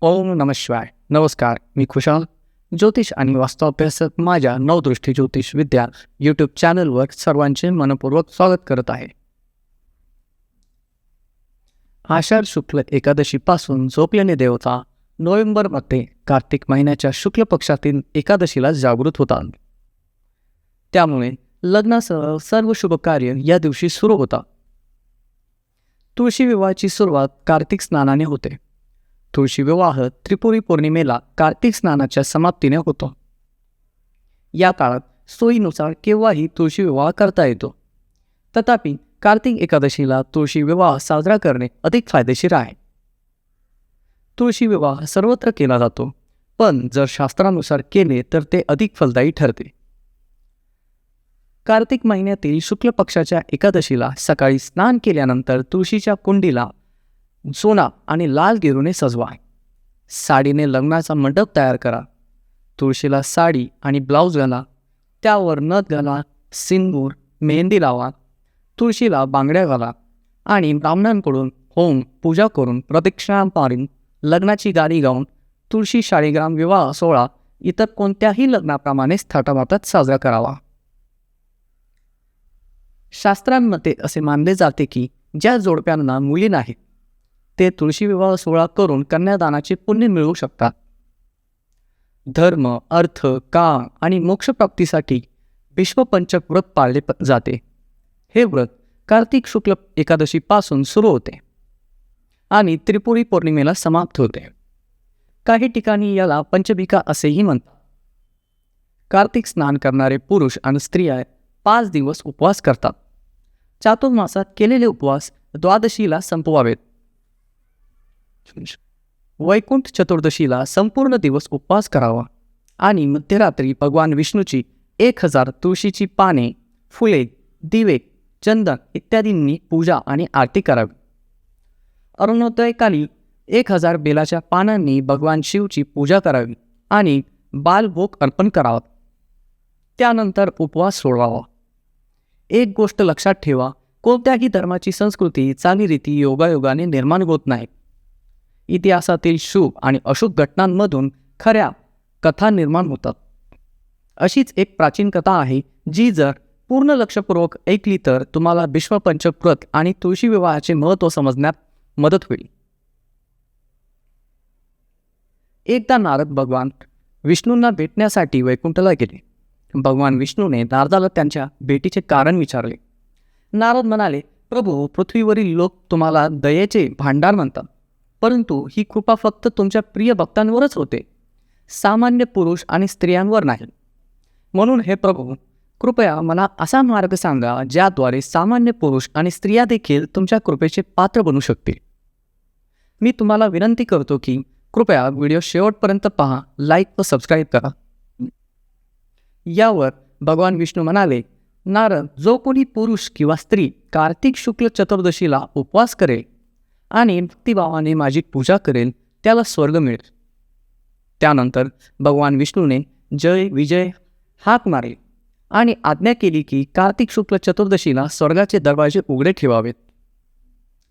ओम नम शिवाय. नमस्कार मी खुशाल. ज्योतिष आणि वास्तव अभ्यासक माझ्या नवदृष्टी ज्योतिष विद्या यूट्यूब चॅनलवर सर्वांचे मनपूर्वक स्वागत करत आहे. आषाढ शुक्ल एकादशीपासून झोपलेले देवता नोव्हेंबरमध्ये कार्तिक महिन्याच्या शुक्ल पक्षातील एकादशीला जागृत होतात. त्यामुळे लग्नासह सर्व शुभ कार्य या दिवशी सुरू होतात. तुळशी विवाहाची सुरुवात कार्तिक स्नानाने होते. तुळशी विवाह त्रिपुरी पौर्णिमेला कार्तिक स्नानाच्या समाप्तीने होतो. या काळात सोयीनुसार केव्हाही तुळशी विवाह करता येतो. तथापि कार्तिक एकादशीला तुळशी विवाह साजरा करणे अधिक फायदेशीर आहे. तुळशी विवाह सर्वत्र केला जातो पण जर शास्त्रानुसार केले तर ते अधिक फलदायी ठरते. कार्तिक महिन्यातील शुक्ल पक्षाच्या एकादशीला सकाळी स्नान केल्यानंतर तुळशीच्या कुंडीला सोना आणि लाल गिरूने सजवा. साडीने लग्नाचा मंडप तयार करा. तुळशीला साडी आणि ब्लाऊज घाला. त्यावर नथ घाला सिंदूर मेहंदी लावा. तुळशीला बांगड्या घाला आणि ब्राह्मणांकडून होम पूजा करून प्रदक्षिणा मारून लग्नाची गाणी गाऊन तुळशी शाळीग्राम विवाह सोहळा इतर कोणत्याही लग्नाप्रमाणेच थाटामाटात साजरा करावा. शास्त्रांमध्ये असे मानले जाते की ज्या जोडप्यांना मुली नाहीत ते तुळशी विवाह सोहळा करून कन्यादानाचे पुण्य मिळवू शकतात. धर्म अर्थ काम आणि मोक्षप्राप्तीसाठी विश्वपंचक व्रत पाळले जाते. हे व्रत कार्तिक शुक्ल एकादशीपासून सुरू होते आणि त्रिपुरी पौर्णिमेला समाप्त होते. काही ठिकाणी याला पंचभिका असेही म्हणतात. कार्तिक स्नान करणारे पुरुष आणि स्त्रिया पाच दिवस उपवास करतात. चातुर्मासात केलेले उपवास द्वादशीला संपवावेत. वैकुंठ चतुर्दशीला संपूर्ण दिवस उपवास करावा. आणि मध्यरात्री भगवान विष्णूची एक हजार तुळशीची पाने फुले दिवे चंदन इत्यादींनी पूजा आणि आरती करावी. अरुणोदयकाली एक हजार बेलाच्या पानांनी भगवान शिवची पूजा करावी आणि बालभोग अर्पण करावा. त्यानंतर उपवास सोडवावा. एक गोष्ट लक्षात ठेवा कोणत्याही धर्माची संस्कृती चालीरीती योगायोगाने निर्माण होत नाही. इतिहासातील शुभ आणि अशुभ घटनांमधून खऱ्या कथा निर्माण होतात. अशीच एक प्राचीन कथा आहे जी जर पूर्ण लक्षपूर्वक ऐकली तर तुम्हाला विश्वपंचक आणि तुळशी विवाहाचे महत्त्व समजण्यात मदत होईल. एकदा नारद भगवान विष्णूंना भेटण्यासाठी वैकुंठला गेले. भगवान विष्णूने नारदाला त्यांच्या भेटीचे कारण विचारले. नारद म्हणाले प्रभू पृथ्वीवरील लोक तुम्हाला दयेचे भांडार म्हणतात. परंतु ही कृपा फक्त तुमच्या प्रिय भक्तांवरच होते. सामान्य पुरुष आणि स्त्रियांवर नाही. म्हणून हे प्रभू कृपया मला असा मार्ग सांगा ज्याद्वारे सामान्य पुरुष आणि स्त्रिया देखील तुमच्या कृपेचे पात्र बनू शकतील. मी तुम्हाला विनंती करतो की कृपया व्हिडिओ शेवटपर्यंत पहा लाईक व सबस्क्राईब करा. यावर भगवान विष्णू म्हणाले नारद जो कोणी पुरुष किंवा स्त्री कार्तिक शुक्ल चतुर्दशीला उपवास करेल आणि भक्तिभावाने माझी पूजा करेल त्याला स्वर्ग मिळेल. त्यानंतर भगवान विष्णूने जय विजय हाक मारेल आणि आज्ञा केली की कार्तिक शुक्ल चतुर्दशीला स्वर्गाचे दरवाजे उघडे ठेवावेत.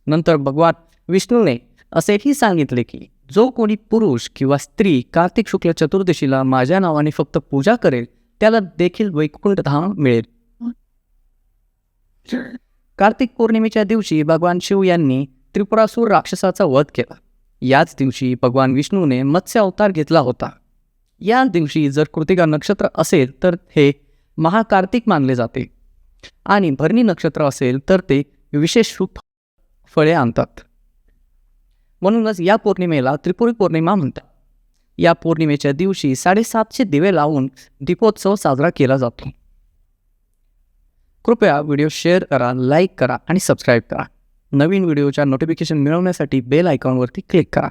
नंतर भगवान विष्णूने असेही सांगितले की जो कोणी पुरुष किंवा स्त्री कार्तिक शुक्ल चतुर्दशीला माझ्या नावाने फक्त पूजा करेल त्याला देखील वैकुंठधाम मिळेल. कार्तिक पौर्णिमेच्या दिवशी भगवान शिव यांनी त्रिपुरासूर राक्षसाचा वध केला. याच दिवशी भगवान विष्णूने मत्स्य अवतार घेतला होता. या दिवशी जर कृतिका नक्षत्र असेल तर हे महाकार्तिक मानले जाते. आणि भरणी नक्षत्र असेल तर ते विशेष रूप फळे आणतात. म्हणूनच या पौर्णिमेला त्रिपुरी पौर्णिमा म्हणतात. या पौर्णिमेच्या दिवशी साडेसातशे दिवे लावून दीपोत्सव साजरा केला जातो. कृपया व्हिडिओ शेअर करा लाईक करा आणि सबस्क्राईब करा. नवीन व्हिडिओच्या नोटिफिकेशन मिळवण्यासाठी बेल आयकॉनवरती क्लिक करा.